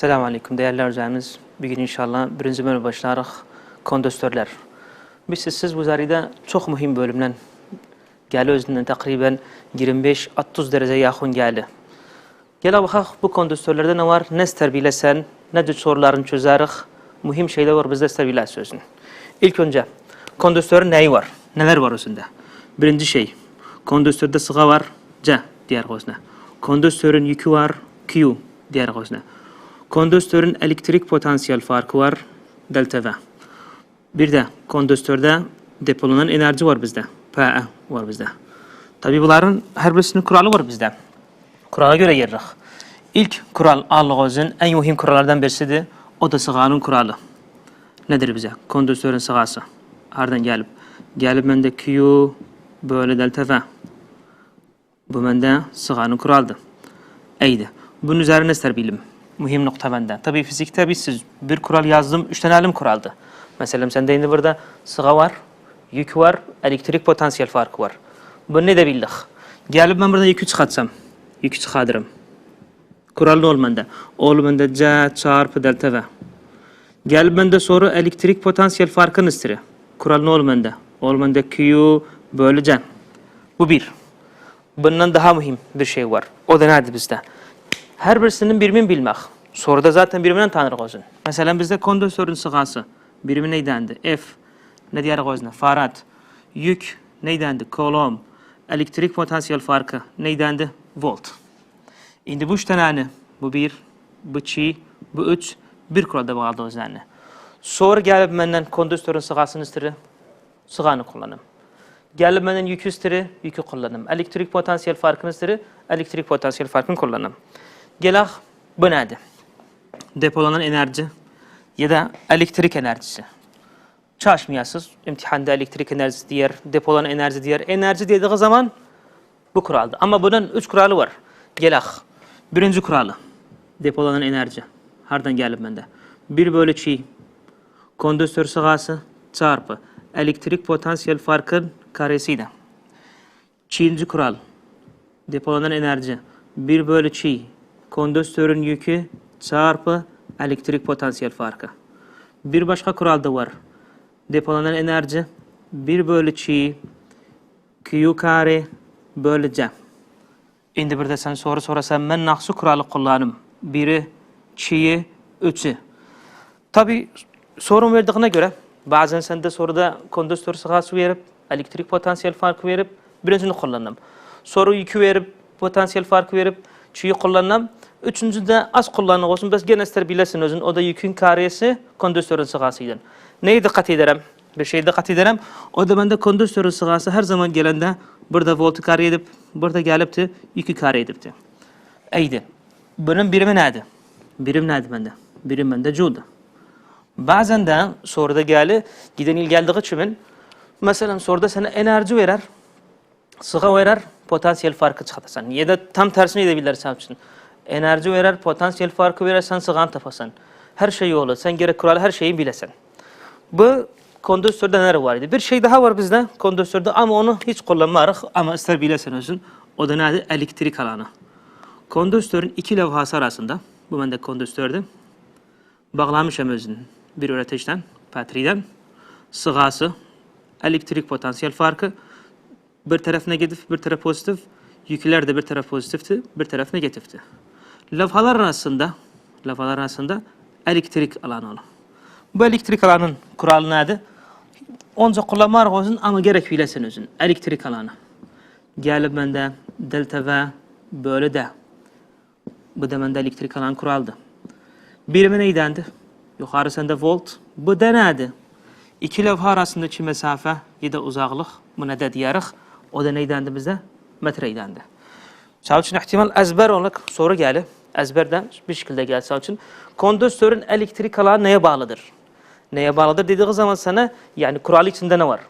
Selamun Aleyküm değerli öğrencilerimiz. Bugün inşallah birinci bölüm başlarıq kondensatörler. Biz siz bu zarida çok mühim bölümden gəli özündən təqribən 25-30 derece yaxın gəli. Gələ baxaq bu kondensatörlərdə nə var, nə istər nə cür sorularını çözərik. Mühim şeyler var bizdə istər biləsən sözün. İlk öncə kondensatörün nəyi var? Nələr var özündə? Birinci şey, kondensatördə sığa var, C diğer gözünə. Kondensatörün yükü var, Q diğer gözünə. Kondensatörün elektrik potansiyel farkı var, delta V. Bir de kondensatörde depolanan enerji var bizde. PE var bizde. Tabi bunların her birisinin kuralı var bizde. Kurala göre yeririk. İlk kural Allah'ın en mühim kurallardan birisidir. O da sığanın kuralı. Nedir bize? Kondensatörün sığası. Hardan gelip? Gelip bende Q böyle delta V. Bu bende sığanın kuraldı. Eydi. Bunun üzerine ister bilim. Mühim nokta bende. Tabii fizikte biz siz bir kural yazdım, üç tane alim kuraldı. Mesela sende indi burada sığa var, yük var, elektrik potansiyel farkı var. Bunu ne de bildik. Gelip ben burada yükü çıkartsam, yükü çıkartırım. Kural ne ol bende? Ol bende C çarpı delta V. Gelip bende soru elektrik potansiyel farkını istiri. Kural ne ol bende? Q bölü C. Bu bir. Bundan daha mühim bir şey var. O da nerede bizde? Her birisinin birimini bilmek. Soruda zaten biriminden tanırıq özün. Mesela bizde kondensörün sığası. Birimi neydendi? F. Ne diğer özüne? Farad. Yük neydendi? Kolom. Elektrik potansiyel farkı neydendi? Volt. Şimdi bu üç tane bu bir, bu iki, bu üç bir kuralda bağlı özlerine. Sonra gelip benden kondensörün sığasını istiri, sığanı kullanım. Gelip benden yükü istiri, yükü kullanım. Elektrik potansiyel farkını istiri, elektrik potansiyel farkını kullanım. Gelak bu nedir? Depolanan enerji ya da elektrik enerjisi. Çalışmayasız. İmtihanda elektrik enerjisi diğer, depolanan enerji diğer. Enerji dediği zaman bu kuraldı. Ama bunun üç kuralı var. Gelak. Birinci kuralı. Depolanan enerji. Hardan gelip bende. Bir bölü çi. Kondensör sığası çarpı elektrik potansiyel farkın karesiyle. Çiğinci kural. Depolanan enerji. 1 bölü çi. Kondensörün yükü çarpı elektrik potansiyel farkı. Bir başka kural da var. Depolanan enerji 1 bölü çi Q kare bölü C. Şimdi bir de sen soru sorasan ben naksı kuralı kullanım. Biri, çiği, üçü. Tabi sorun verdiğine göre bazen sen de soruda kondensör sırası verip elektrik potansiyel farkı verip birincisini kullanım. Soru yükü verip potansiyel farkı verip çiği kullanım. Üçüncüde az kullanım olsun. Bes gene bilesin özün. O da yükün karesi kondensörün sırasıydı. Neyi dikkat ederim? Bir şey dikkat ederim. O da bende kondensörün sırası her zaman gelende burada voltu kare edip burada gelipti yükü kare edipti. Eydi. Bunun birimi neydi? Birim neydi bende? Birim bende Joule. Bazen de soruda geli giden il geldiği için mesela soruda sana enerji verer, sığa verer, potansiyel farkı çıkartasan. Ya da tam tersini edebilirsin. Enerji verer, potansiyel farkı verer, sen sığan tapasan. Her şey olur. Sen gerek kuralı her şeyi bilesen. Bu kondensörde neler var idi? Bir şey daha var bizde kondensörde ama onu hiç kullanmarıq ama ister bilesen özün. O da nedir? Elektrik alanı. Kondensörün iki levhası arasında, bu bende kondensördü. Bağlamışam özün bir üreticiden, patriden. Sığası, elektrik potansiyel farkı. Bir taraf negatif, bir taraf pozitif. Yükler de bir taraf pozitifti, bir taraf negatifti. Levhalar arasında, levhalar arasında elektrik alanı olur. Bu elektrik alanın kuralı nedir? Onca kullanmak olsun ama gerek bilesin özün. Elektrik alanı. Gelip bende delta V böyle de. Bu da bende elektrik alan kuraldı. Birimi neydendi? Yukarı sende volt. Bu da nedir? İki levha arasındaki mesafe ya da uzaklık. Bu ne de diyarıq? O da neydendi bizde? Metreydendi. İçin ihtimal ezber olarak soru geldi. Ezberden bir şekilde geldi sağ için. Kondensörün elektrik alanı neye bağlıdır? Neye bağlıdır dediği zaman sana yani kural içinde ne var?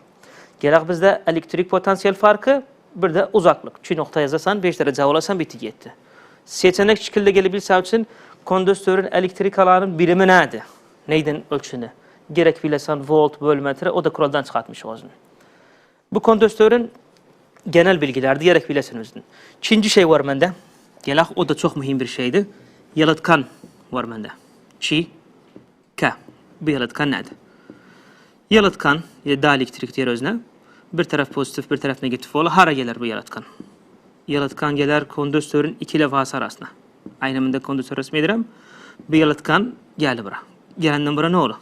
Gerek bizde elektrik potansiyel farkı bir de uzaklık. Çi nokta yazarsan 5 derece olasan bitti gitti. Seçenek şekilde gelebilse için kondensörün elektrik alanının birimi neydi? Neyden ölçünü? Gerek bilesen volt, bölmetre o da kuraldan çıkartmış o zaman. Bu kondensörün genel bilgiler diyerek bilesin özün. İkinci şey var bende. Gelak o da çok mühim bir şeydi. Yalıtkan var bende. Çi, K. Bu yalıtkan nedir? Yalıtkan, ya da elektrik diyor özne. Bir taraf pozitif, bir taraf negatif olur. Hara gelir bu yalıtkan. Yalıtkan gelir kondüktörün iki levhası arasına. Aynı kondüktör resmi edirəm. Bu yalıtkan geldi bura. Gelenden bura ne olur?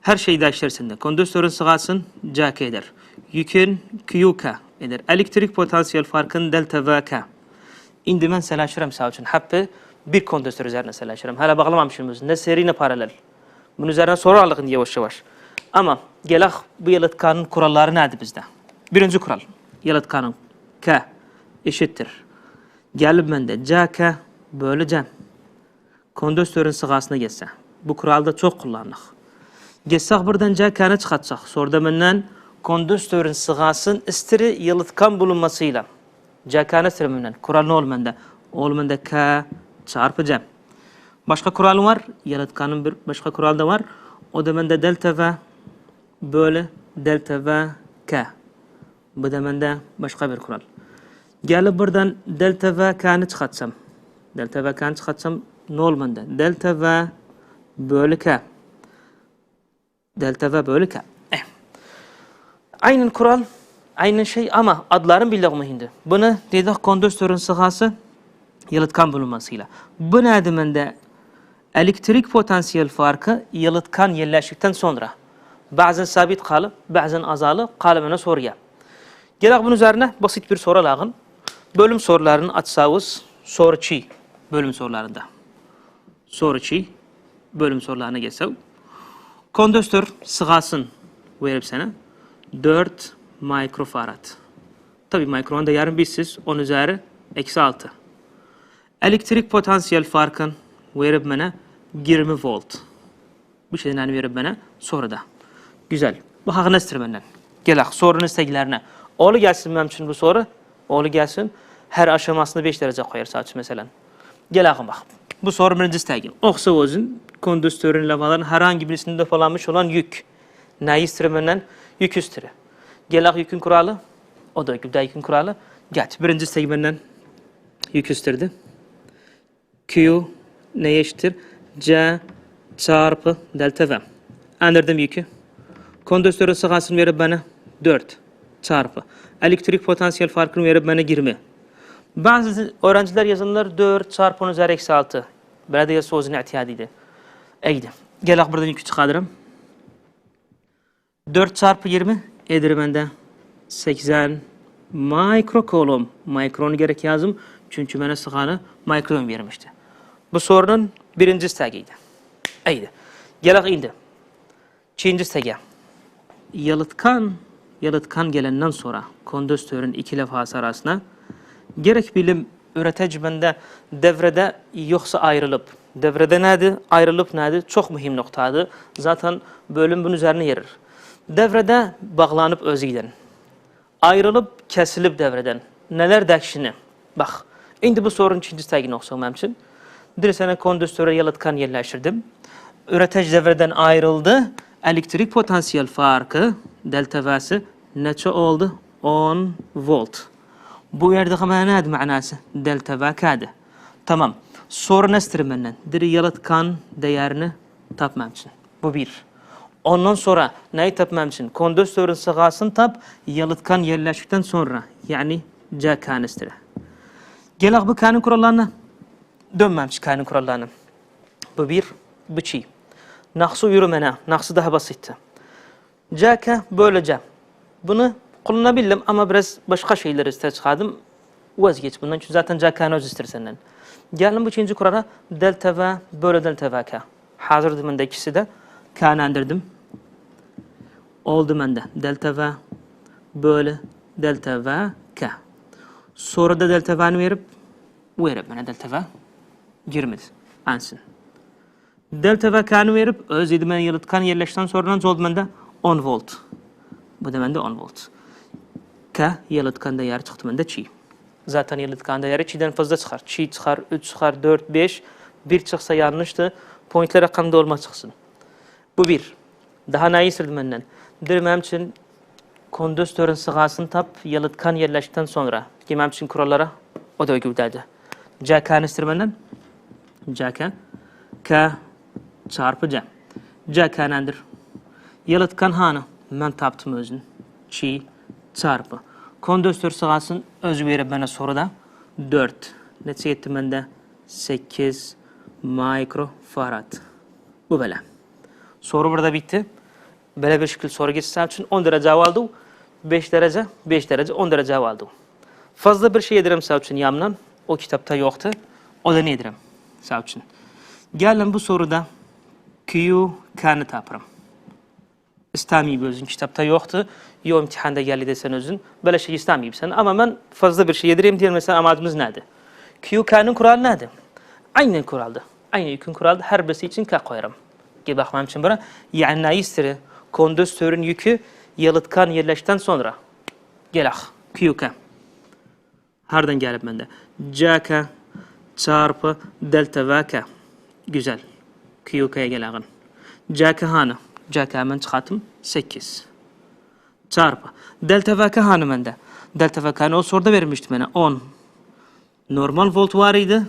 Her şey değiştirsinde. Kondüktörün sığasın CK eder. Yükün QK eder. Elektrik potansiyel farkın delta V K. İndi ben selaşırım sağ için. Happı bir kondüktör üzerine selaşırım. Hala bağlamamışım özü. Ne seri ne paralel. Bunun üzerine soru aldık yavaş yavaş. Ama gelak bu yalıtkanın kuralları nedir bizde? Birinci kural. Yalıtkanın K eşittir. Gelip bende CK böleceğim. Kondüktörün sığasına geçse. Bu kuralda çok kullandık. Geçsek buradan CK'nı çıkartsak. Sonra benden kondüktörün sığasın istiri yalıtkan bulunmasıyla. CK'nı sürümünden. Kural ne olur bende? Olur bende K çarpı C. Başka kural var. Yalıtkanın bir başka kural da var. O da bende delta V böyle delta V K. Bu da bende başka bir kural. Gelip buradan delta V K'nı çıkartsam. Delta V K'nı çıkartsam ne bende? Delta V bölü K. Delta V bölü K. Eh. Aynen kural, aynen şey ama adların bildiği mühimdi. Bunu dedik kondüktörün sığası yalıtkan bulunmasıyla. Bu ne demende? Elektrik potansiyel farkı yalıtkan yerleştikten sonra. Bazen sabit kalıp, bazen azalı kalıbına soruya. Gelek bunun üzerine basit bir soru lazım. Bölüm sorularını açsağız. Soru çi bölüm sorularında. Soru çi bölüm sorularına geçsek. Kondüktör sığasın verip sana 4 mikrofarad. Tabi mikron da yarım bizsiz 10 üzeri eksi 6. Elektrik potansiyel farkın verip bana 20 volt. Bu şeyden hani verip bana soruda. Güzel. Bu hakkı nestir benden? Gel sorunun isteklerine. Oğlu gelsin benim için bu soru. Oğlu gelsin. Her aşamasını 5 derece koyar saat mesela. Gel akım bak. Bu soru birinci istegin. Oksa özün kondüktörün lavaların herhangi birisinde depolanmış olan yük. Neyi istirir benden? Yük istirir. Gel ak yükün kuralı. O da güzel yükün kuralı. Geç. Birinci istegi benden yük istirdi. Q neye eşittir? C çarpı delta V. Anladım yükü. Kondüktörün sığasını verip bana 4 çarpı. Elektrik potansiyel farkını verip bana 20. Bazı öğrenciler yazanlar 4 çarpı 10 üzeri eksi 6. Belediye sözünü ihtiyadıydı. Eydi. Gel buradan yükü çıkarırım. 4 çarpı 20 edir bende 80 mikrokolom. Mikronu gerek yazım. Çünkü bana sıkanı mikron vermişti. Bu sorunun birinci istegiydi. Eydi. Gel ak indi. Çinci istege. Yalıtkan, yalıtkan gelenden sonra kondüktörün iki levhası arasına gerek bilim üretici bende devrede yoksa ayrılıp devrede nedir, ayrılıp nedir çok mühim noktadır. Zaten bölüm bunun üzerine yerir. Devrede bağlanıp özü giden. Ayrılıp kesilip devreden. Neler dekşini? Bak. Şimdi bu sorunun ikinci istəyini oxusamam için. Bir sene kondüktöre yalıtkan yerleştirdim. Üretici devreden ayrıldı. Elektrik potansiyel farkı delta V'si neçe oldu? 10 volt. Bu yerde ne nedir manası? Delta V k'di. Tamam. Soru nestir benden? Diri yalıtkan değerini tapmam için. Bu bir. Ondan sonra neyi tapmam için? Kondüktörün sığasını tap, yalıtkan yerleştikten sonra. Yani C kanistiri. Gelak bu kanun kurallarına. Dönmem kanun kurallarına. Bu bir, bu çiğ. Naksı yürümene, naksı daha basitti. Caka böylece. Bunu kullanabildim ama biraz başka şeyler ister çıkardım. Vazgeç bundan çünkü zaten Caka'nı öz ister senden. Geldim bu ikinci kurala delta V böyle delta V K. Hazırdı bende ikisi de. K'nı indirdim. Oldu bende. Delta V böyle delta V K. Sonra da delta V'ni verip verip bana delta V girmedi. Ansın. Delta V K'nı verip öz idmen yalıtkan yerleşten sonra oldu bende? 10 volt. Bu da bende 10 volt. K yalıtkan değeri çıktı bende çiğ. Zaten yalıtkan değeri çiğden fazla çıkar. Çiğ çıkar, 3 çıkar, 4, 5. Bir çıksa yanlıştı. Pointler rakamda olma çıksın. Bu bir. Daha neyi sırdım benden? Dirmem için kondüktörün sığasını tap yalıtkan yerleştikten sonra. Girmem için kurallara o da ögübdədir. C benden. C K. K çarpı C. C K nedir? Yalıtkan hanı? Ben taptım özün. Çi çarpı. Kondensör sırasın özü verip bana soruda 4. Neçe etti bende? 8 mikrofarad. Bu böyle. Soru burada bitti. Böyle bir şekilde soru geçsem için 10 derece aldım. 5 derece, 5 derece, 10 derece aldım. Fazla bir şey yedirem sağ için yamdan. O kitapta yoktu. O da ne yedirem sağ için. Gelin bu soruda Q kanı taparım. İstemiyorum özün kitapta yoktu. Yo imtihanda geldi desen özün. Böyle şey istemiyorum sen. Ama ben fazla bir şey yedireyim diye mesela amacımız neydi? Q kanın kuralı neydi? Aynen kuraldı. Aynı yükün kuraldı. Her birisi için K koyarım. Gel bakmam için buna. Yani ne istiri? Kondensörün yükü yalıtkan yerleşten sonra. Gel ah. Q K. Hardan gelip bende? CK çarpı delta V K. Güzel. QK'ya gel ağın. CK hanı? CK ben çıkarttım 8. Çarpı. Delta V K hanı bende? Delta V K'nı o soruda vermişti bana 10. Normal volt var idi.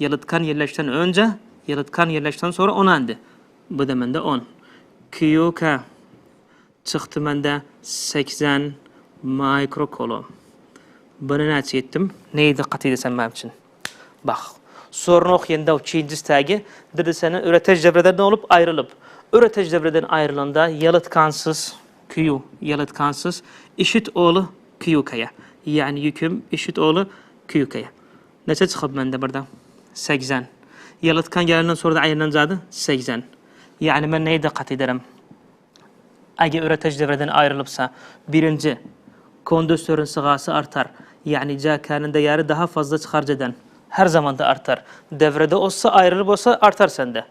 Yalıtkan yerleşten önce, yalıtkan yerleşten sonra 10 andi. Bu da bende 10. QK çıktı bende 80 mikrokolom. Bunu ne ettim? Neyi dikkat edesem benim için? Bak, sorun okuyanda o çiğinci stagi, dedi sana üretici devreden olup ayrılıp, üretici devreden ayrılanda yalıtkansız, Q, yalıtkansız, eşit oğlu QK'ya. Yani yüküm eşit oğlu QK'ya. Neçe çıkıp bende burada? 80. Yalıtkan gelenden sonra da ayrılacaktı 80. Yani ben neyi dikkat ederim? Eğer üretici devreden ayrılıpsa birinci kondensörün sığası artar. Yani CK'nın değeri daha fazla çıkarcıdan her zaman da artar. Devrede olsa ayrılıp olsa artar sende.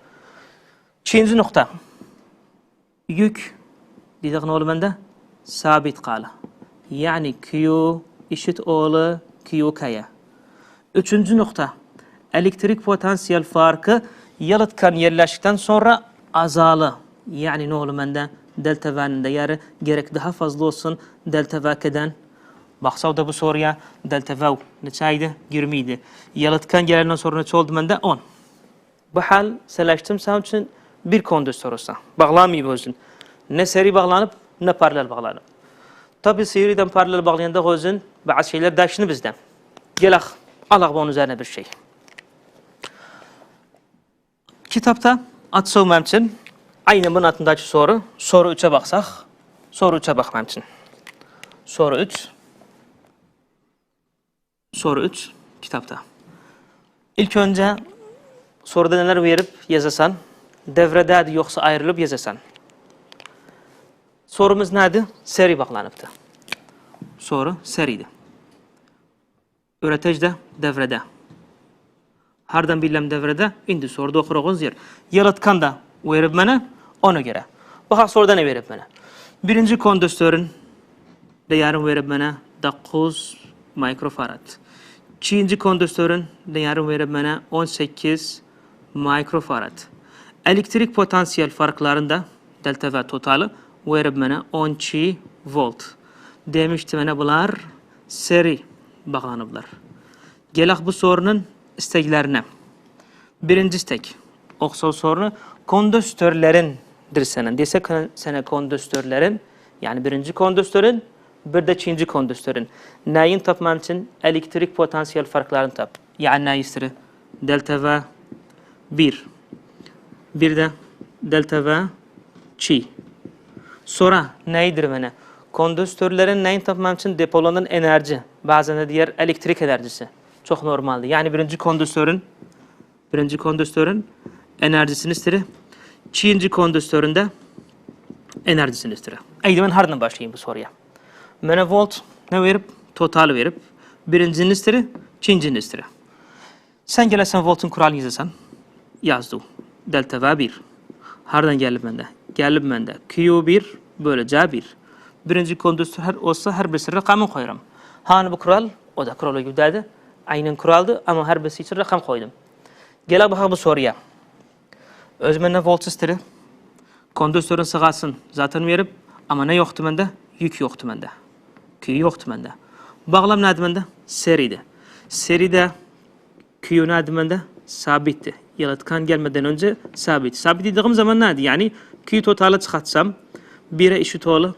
İkinci nokta. Yük dedik ne olur bende? Sabit kala. Yani Q eşit oğlu QK'ya. Üçüncü nokta. Elektrik potansiyel farkı yalıtkan yerleştikten sonra azalı. Yani ne olur bende? Delta V'nin değeri gerek daha fazla olsun delta V'den. Baksa da bu soruya delta V neçeydi? 20 idi. Yalıtkan gelenden sonra neçe oldu bende? 10. Bu hal seçtim sen için bir kondensör olsa. Bağlamayı bozun. Ne seri bağlanıp ne paralel bağlanıp. Tabi seriden paralel bağlayanda gözün bazı şeyler değişini bizden. Gel ah, Allah bunun üzerine bir şey. Kitapta at soğumam için aynı bunun altındaki soru. Soru 3'e baksak. Soru 3'e bakmam için. Soru 3. Soru 3 kitapta. İlk önce soruda neler verip yazasan, devrede yoksa ayrılıp yazasan. Sorumuz neydi? Seri bağlanıptı. Soru seriydi. Üretici de devrede. Hardan bilem devrede, indi soruda okurağınız yer. Yaratkan da verip bana, ona göre. Baxa soruda ne verip bana? Birinci kondensörün değerini verip bana 9 mikrofarad. İkinci kondensörün değerini verip bana 18 mikrofarad. Elektrik potansiyel farklarında delta ve totalı verip bana 12 volt. Demişti bana bunlar seri bağlanıblar. Gelak bu sorunun isteklerine. Birinci istek. Oksal sorunu kondensörlerin dirsenen. Desek sana kondensörlerin yani birinci kondensörün bir de ikinci kondensörün. Neyin tapman için elektrik potansiyel farklarını tap. Yani ne istiri? Delta V 1. Bir de delta V çi. Sonra neydir bana? Kondensörlerin neyin tapmam için depolanan enerji. Bazen de diğer elektrik enerjisi. Çok normaldi. Yani birinci kondensörün birinci kondensörün enerjisini istiri. İkinci kondensörün de enerjisini istiri. Eydi ben hardan başlayayım bu soruya. Mene volt ne verip? Total verip. Birincinin istiri, ikincinin istiri. Sen gelesen voltun kuralını yazasan. Yazdı. Delta V 1. Hardan gelip bende? Gelip bende. Q1 böyle C1. Birinci kondensör her olsa her birisi rakamı koyarım. Hani bu kural? O da kuralı gibi derdi. Aynen kuraldı ama her birisi için rakam koydum. Gel bakalım bu soruya. Özmenle volt istiri. Kondensörün sığasın zaten verip ama ne yoktu bende? Yük yoktu bende. Q yoktu bende. Bağlam neydi bende? Seriydi. Seride Q neydi bende? Sabitti. Yalıtkan gelmeden önce sabit. Sabit dediğim zaman neydi? Yani Q totalı çıkartsam 1'e eşit oğlu,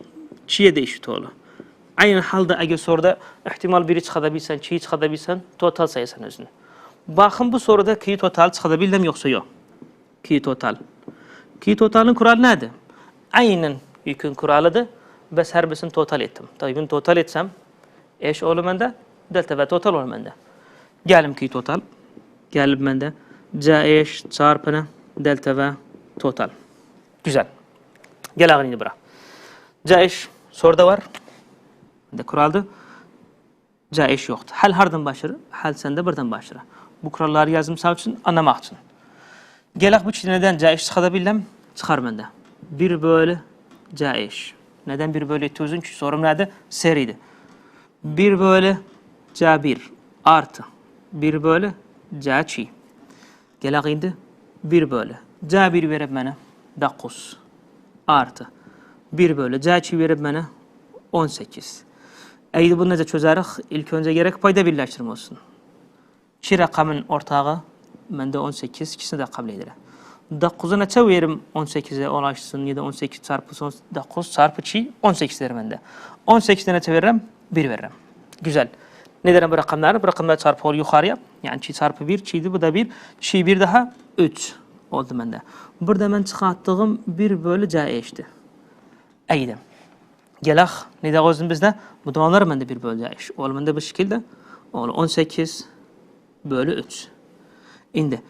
2'ye de eşit oğlu. Aynı halde eğer soruda ihtimal biri çıkartabilsen, 2'yi çıkartabilsen total sayısan özünü. Bakın bu soruda Q total çıkartabildim yoksa yok. Q total. Q totalın kuralı neydi? Aynen yükün kuralıdır. Bes her birisini total ettim. Tabii bunu total etsem eş olur bende, delta ve total olur bende. Gelim Q total. Gelip bende C eş çarpını delta ve total. Güzel. Gel ağını bırak. C eş soruda var. De kuraldı. C eş yoktu. Hal hardan başarı, hal sende birden başarı. Bu kuralları yazım sağ için anlamak için. Gelak bu çiğ neden C eş çıkartabildim? Çıkar bende. 1 bölü C eş. Neden 1 bölü etti uzun? Çünkü sorum nerede? Seriydi. 1 bölü C1 artı 1 bölü C çiğ. Gelak indi 1 bölü. C1 verip bana 9 artı 1 bölü C çiğ verip bana 18. Eğer bunu nece çözerek ilk önce gerek payda birleştirme olsun. İki rakamın ortağı bende 18, ikisini de kabul ederim. 9'u neçe verim 18'e ulaşsın ya da 18 çarpı 9 çarpı çi 18 derim bende. 18'de neçe veririm? 1 veririm. Güzel. Ne derim bu rakamları? Bu rakamları çarpı ol yukarıya. Yani çi çarpı 1, çi'di bu da 1. Çi 1 daha 3 oldu bende. Burada ben çıkarttığım 1 bölü c eşti. Eydim. Gelak ne de gözüm bizde? Bu zamanlar bende 1 bölü c eş. Oğlum bende bu şekilde. Oğlum 18 bölü 3. Şimdi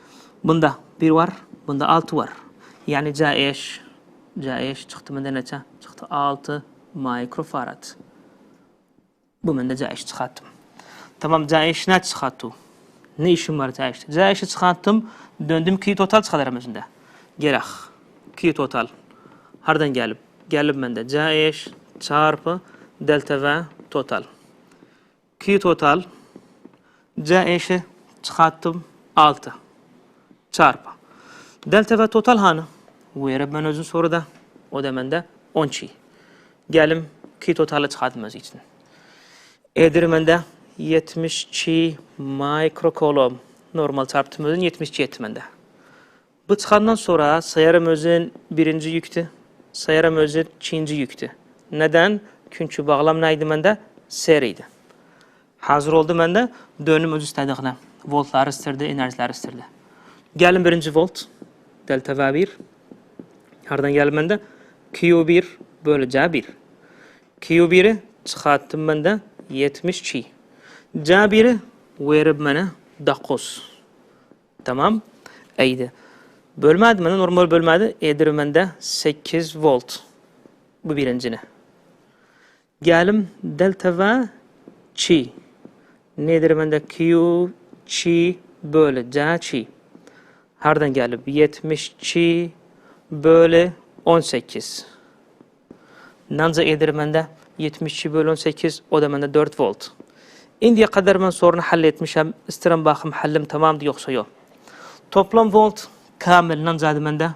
bunda 1 var, bunda 6 var. Yani C eş, C eş çıktı bende neçe? Çıktı 6 mikrofarad. Bu bende C eş çıkarttım. Tamam C eş ne çıkarttı? Ne işim var C eşte? C eşi çıkarttım, döndüm Q total çıkarırım özünde. Gerek. Q total. Hardan gelip? Gelip bende C eş çarpı delta ve total. Q total C eşi çıkarttım 6 çarpı. Delta ve total hanı? Bu yere ben özün soruda. O da bende 10 çi. Gelim ki totalı çıkartmaz için. Edir bende 70 çi mikrokolom. Normal çarptım özün 70 çi etti bende. Bu çıkandan sonra sayarım özün birinci yüktü. Sayarım özün ikinci yüktü. Neden? Çünkü bağlam neydi bende? Seriydi. Hazır oldu bende. Dönüm öz istediğine. Voltlar istirdi, enerjiler istirdi. Gelin birinci volt. Delta V 1. Hardan gelin bende? Q1 bölü C1. Q1'i çıkarttım bende 70 çi. C1'i verip bana 9. Tamam. Eydi. Bölmedi bana normal bölmedi. Edir bende 8 volt. Bu birincini. Gelim delta V çi. Nedir bende Q çi bölü C çi. Hardan gelip 70 çi bölü 18. Nanza edir bende 70 çi bölü 18 o da bende 4 volt. Indiye kadar ben sorunu halletmişim. İsterim bakım hallim tamamdı yoksa yok. Toplam volt kamil nanza bende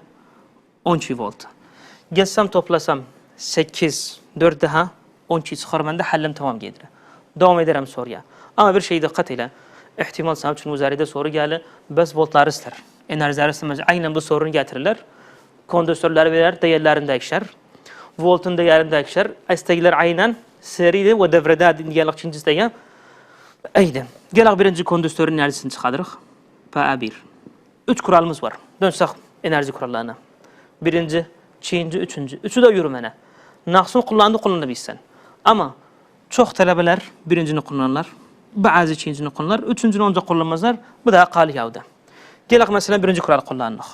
10 çi volt. Gelsem toplasam 8 4 daha 10 çi çıkar bende hallim tamam gelir. Devam ederim soruya. Ama bir şey dikkat ile. İhtimal sana için üzerinde soru geldi. Bes voltlar ister. Enerjiler istemez. Aynen bu sorunu getirirler. Kondansatörler verir, değerlerini değişir. Voltun değerini değişir. İstekler aynen seriydi ve devrede diyelik ikinci isteğe. Eydi. Gelak birinci kondansatörün enerjisini çıkarırız. PA1. Üç kuralımız var. Dönsek enerji kurallarına. Birinci, ikinci, üçüncü. Üçü de yürümene. Naksın kullandı kullanabilsen. Ama çok talebeler birincini kullanırlar. Bazı ikincini kullanırlar. Üçüncünü onca kullanmazlar. Bu da kali yavda. Gelak mesela birinci kural kullandık.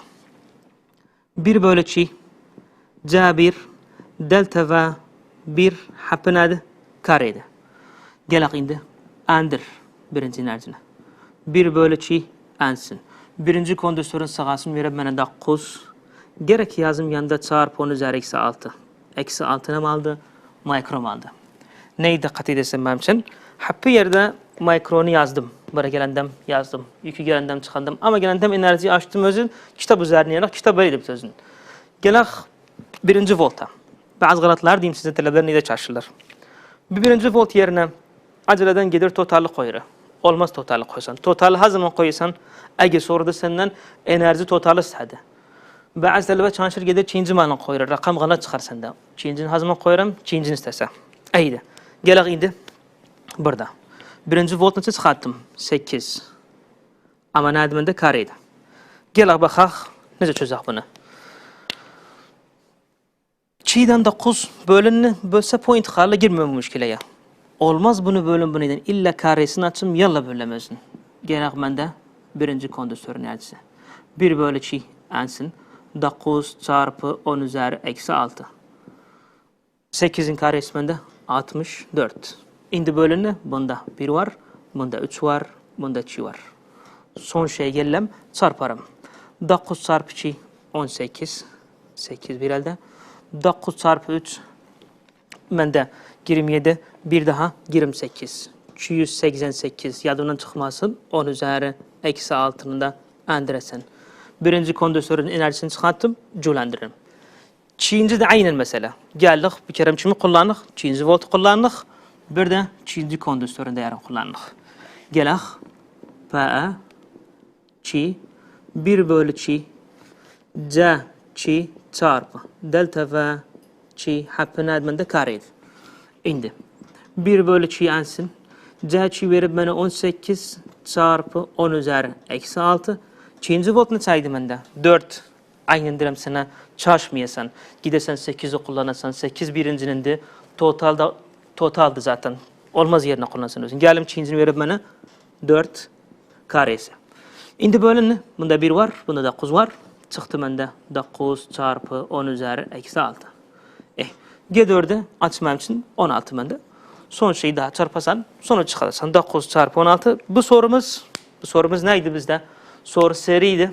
1 bölü 2 C1 delta V 1 happen adı kareydi. Gelak indi. Andır birinci enerjini. 1 bölü 2 ansın. Birinci kondansatörün sağasını verip bana 9. Gerek yazım yanında çarpı 10 üzeri eksi 6. Eksi 6 ne aldı? Mikrom aldı. Neyi dikkat edesin benim için? Happy yerde mikronu yazdım. Buraya gelendem yazdım. Yükü gelendem çıkandım. Ama gelendem enerjiyi açtım özün. Kitap üzerine yanak. Kitap böyle edip özün. Gelak birinci volta. Bazı galatlar diyeyim size talebeler neyde çarşılar. Bir birinci volt yerine aceleden gelir totalli koyuru. olmaz totali koysan. Totali her zaman koysan eğer soruda senden enerji totali istedi. Bazı talebe çalışır gider çinci malını koyar. Rakam galat çıkar sende. Çincini her zaman koyarım. Çincini istese. Eydi. Gel indi. Burada. Birinci volt neçə çıxartdım? 8. Amma nədimində kareydi. Gəl baxaq, necə çözək bunu? Çiğden 9 bölünü bölse point xarla girmiyor bu müşkileye. Olmaz bunu bölün bunu edin. İlla karesini açım yalla bölemezsin. Gerek mende birinci kondüstör enerjisi. 1 bölü çi ensin. 9 çarpı 10 üzeri eksi 6. 8'in karesi bende 64. İndi bölünü bunda 1 var, bunda 3 var, bunda 2 var. Son şey gellem çarparım. 9 çarpı 2 18. 8 bir elde. 9 çarpı 3 bende 27 bir daha 28. 288 yadından çıkmasın. 10 üzeri eksi 6'nı da endiresin. Birinci kondensörün enerjisini çıkarttım, cüllendiririm. Çiğinci de aynen mesela. Geldik bir kere kimi kullandık? Çiğinci volt kullandık. Bir de çiğinci kondensörün değerini kullandık. Gelek PE çi 1 bölü çi C çi çarpı delta V çi happı nedmende kareydi. İndi. 1 bölü çi ensin. C çi verip bana 18 çarpı 10 üzeri eksi 6. Çiğinci volt ne saydı bende? 4. Aynen derim sana çalışmayasan. Gidersen 8'i kullanırsan 8 birincinin de totalda totaldı zaten. Olmaz yerine kullansın özün. Gelim çiğincini verip bana 4 karesi. Indi böyle ne? Bunda 1 var, bunda 9 var. Çıktı bende 9 çarpı 10 üzeri eksi 6. Eh, G4'de açmam için 16 bende. Son şeyi daha çarpasan, sonra çıkarsan 9 çarpı 16. Bu sorumuz, bu sorumuz neydi bizde? Soru seriydi.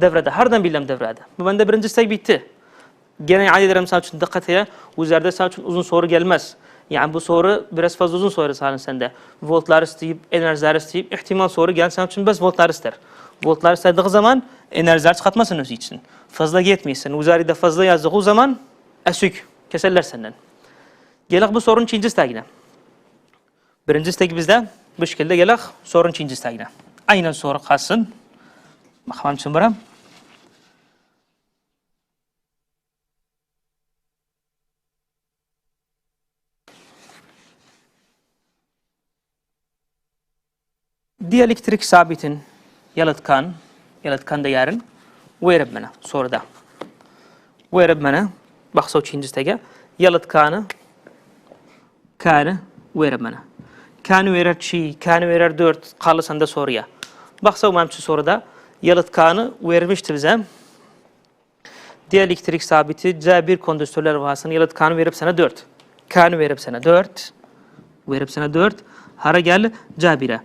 Devrede, herden bilmem devrede. Bu bende birinci stek bitti. Gene yani ederim sana için dikkat ile. Üzerinde sana için uzun soru gelmez. Yani bu soru biraz fazla uzun soru sanın sende. Voltlar isteyip, enerjiler isteyip, ihtimal soru gel sana için bes voltlar ister. Voltlar istediği zaman enerjiler çıkartmasın özü için. Fazla gitmiyorsun. Üzerinde fazla yazdığı zaman esük. Keserler senden. Gelek bu sorunun ikinci stegine. Birinci steg bizde bu şekilde gelek sorun ikinci stegine. Aynen soru kalsın. Bakalım için buram. Diyelektrik sabitin yalıtkan, yalıtkan değerin verip bana soruda. Verip bana, baksa üçüncü stege, yalıtkanı, kanı verip bana. Kanı verir çi, kanı verir dört, kalırsan da soruya. Baksa umamçı soruda, yalıtkanı vermişti bize. Diyelektrik sabiti C1 kondensörler vasıtasını yalıtkanı verip sana 4. Kanı verip sana 4. Verip sana 4. Hara gel C1'e.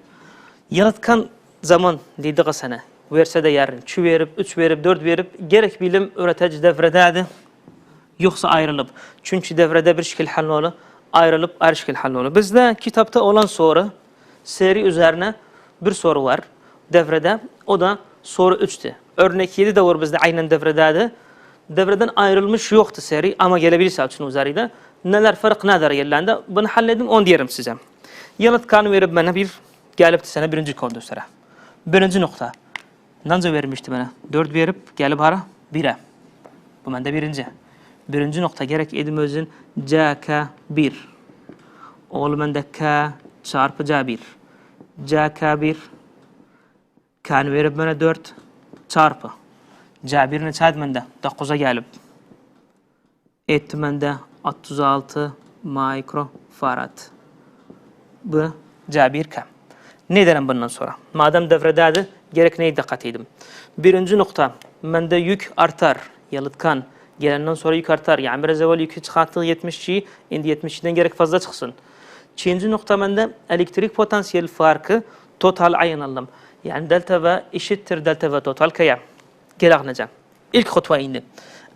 Yalıtkan zaman dediği sana verse de yarın 2 verip, 3 verip, 4 verip gerek bilim öğretici devredeydi. Yoksa ayrılıp. Çünkü devrede bir şekil hallolu, ayrılıp ayrı şekil hallolu. Bizde kitapta olan soru, seri üzerine bir soru var devrede. O da soru 3'tü. Örnek 7 de var bizde aynen devredeydi. Devreden ayrılmış yoktu seri ama gelebilirse için üzerinde. Neler fark nedir yerlerinde? Bunu halledim on diyelim size. Yalıtkanı verip bana bir gelip sana birinci kondensöre. Birinci nokta. Nanca vermişti bana. 4 verip gelip hara 1'e. Bu bende birinci. Birinci nokta gerek edim özün CK1. Oğlu bende K çarpı C1. CK1 kan verip bana 4 çarpı. C1'ini çaydı bende 9'a gelip. Etti bende 36 mikrofarad. Bu C1K. Ne derim bundan sonra? Madem devredeydi, gerek neye dikkat edeyim? Birinci nokta, bende yük artar, yalıtkan. Gelenden sonra yük artar. Yani biraz evvel yükü çıkarttığı 70'yi, indi 70'den gerek fazla çıksın. İkinci nokta bende elektrik potansiyel farkı total ayın. Yani delta V eşittir delta V total kaya. Gel anlayacağım. İlk hutva indi.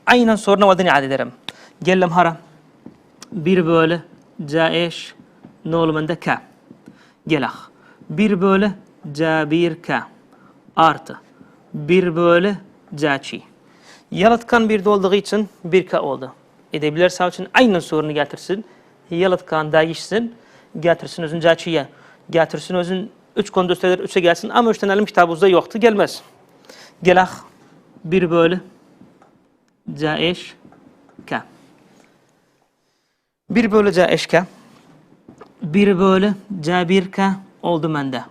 Aynen soruna vadini ad ederim. Geldim hara. 1 bölü C eş ne olur bende K. Gelak. 1 bölü C1K artı 1 bölü C2. Yalıtkan bir de olduğu için 1K oldu. Edebilirse için aynen sorunu getirsin. Yalıtkan değişsin. Getirsin özün C2'ye. Getirsin özün Üç kondüstörler üçe gelsin ama üçten elim kitabımızda yoktu. Gelmez. Gelak 1 bölü C eş K. 1 bölü C eş K. 1 bölü C1K oldu mende.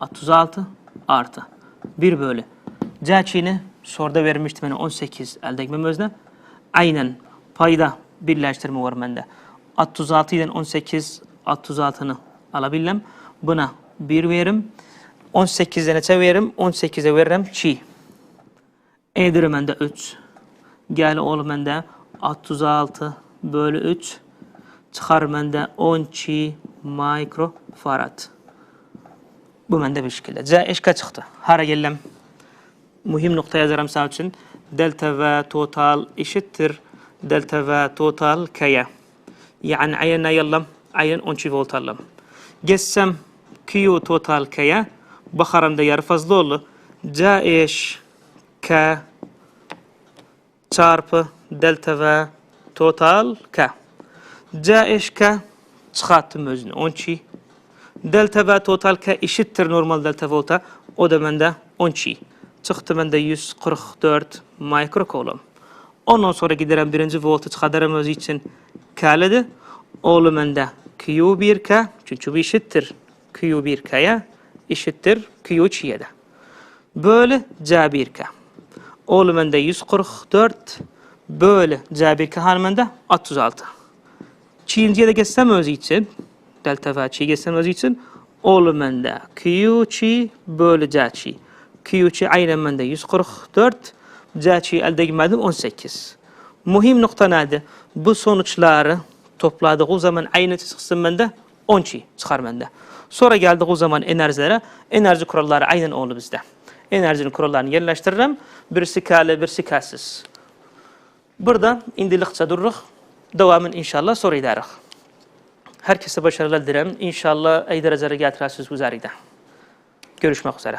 36 artı. 1 bölü. C çiğni soruda vermişti bana 18 elde etmem özne. Aynen payda birleştirme var mende. 36 ile 18 36'nı alabildim. Buna 1 veririm. 18'e neçe veririm? 18'e veririm çiğ. Edir mende 3. Gel oğlum mende 36 bölü 3 çıkar mende 10 çi mikrofarad. Bu mende bir şekilde. C eşka çıktı. Hara gellem. Mühim nokta yazarım sağ için. Delta ve total eşittir. Delta ve total k'ya. Yani ayına yallam. Ayın 10 çi volt allam. Geçsem Q total k'ya. Bakaramda yarı fazla oldu. C eş k çarpı delta ve total k. C eş k çıkarttım özünü 10 çi. Delta ve total k eşittir normal delta volta. O da bende 10 çi. Çıktı bende 144 mikrokolom. Ondan sonra giderim birinci voltu çıkarırım özü için k'ledi. Oğlu bende Q1k çünkü bu eşittir Q1k'ya eşittir Q çiğe de. Böyle C1k. Oğlu bende 144 böyle C1k hanımında 36. Çiğinciye de geçsem özü için delta ve çiğ geçsem özü için oğlu bende Q çiğ böyle C çiğ. Q çiğ aynen bende 144 C çiğ elde etmedim 18. Mühim nokta nedir? Bu sonuçları topladık o zaman aynı çıksın bende 10 çiğ çıkar bende. Sonra geldik o zaman enerjilere. Enerji kuralları aynen oldu bizde. Enerjinin kurallarını yerleştiririm. Birisi kâli, birisi kâsiz. Burada indilikçe dururuz. Devamın inşallah sonra ederiz. Herkese başarılar dilerim. İnşallah iyi derecede getirəsiniz bu zaride. Görüşmek üzere.